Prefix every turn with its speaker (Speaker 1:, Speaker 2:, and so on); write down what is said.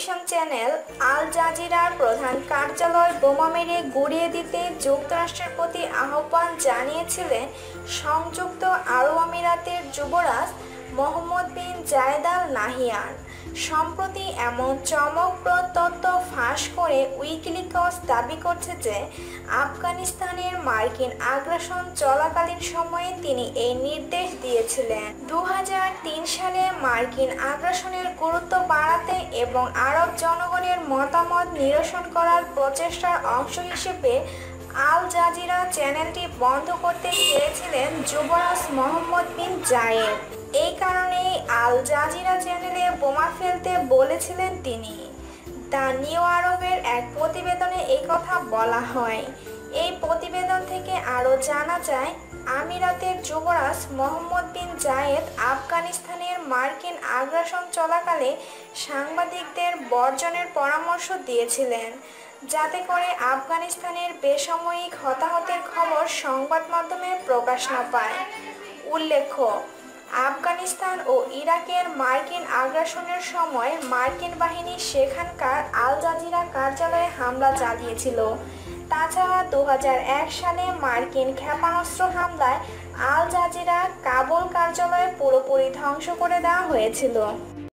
Speaker 1: Television channel আল জাজিরার প্রধান কার্যালয় বোমা মেরে গড়িয়ে দিতে যুক্তরাষ্ট্রের প্রতি আহ্বান জানিয়েছিলেন সংযুক্ত আরব আমিরাতের যুবরাজ মোহাম্মদ বিন জায়দাল আল নাহিয়ান সম্প্রতি এমন চমকপ্রদ তথ্য উইকিলিকস দাবি করছে যে আফগানিস্তানের মার্কিন আগ্রাসন চলাকালীন সময়ে তিনি এই নির্দেশ দিয়েছিলেন। দু হাজার তিন সালে মার্কিন আগ্রাসনের গুরুত্ব বাড়াতে এবং আরব জনগণের মতামত নিরসন করার প্রচেষ্টার অংশ হিসেবে আল জাজিরা চ্যানেলটি বন্ধ করতে চেয়েছিলেন যুবরাজ মোহাম্মদ বিন জায়েদ। এই কারণেই আল জাজিরা চ্যানেলে বোমা ফেলতে বলেছিলেন তিনি। দ্য নিউ আরবের এক প্রতিবেদনে এই কথা বলা হয়। এই প্রতিবেদন থেকে আরও জানা যায়, আমিরাতের যুবরাজ মোহাম্মদ বিন জায়েদ আফগানিস্তানের মার্কিন আগ্রাসন চলাকালে সাংবাদিকদের বর্জনের পরামর্শ দিয়েছিলেন। যাতে করে আফগানিস্তানের বেসাময়িক হতাহতের খবর সংবাদ মাধ্যমে প্রকাশ না পায়। উল্লেখ্য আফগানিস্তান ও ইরাকের মার্কিন আগ্রাসনের সময় মার্কিন বাহিনী সেখানকার আল জাজিরা কার্যালয়ে হামলা চালিয়েছিল। তাছাড়া দু হাজার এক সালে মার্কিন ক্ষেপণাস্ত্র হামলায় আল জাজিরা কাবুল কার্যালয় পুরোপুরি ধ্বংস করে দেওয়া হয়েছিল।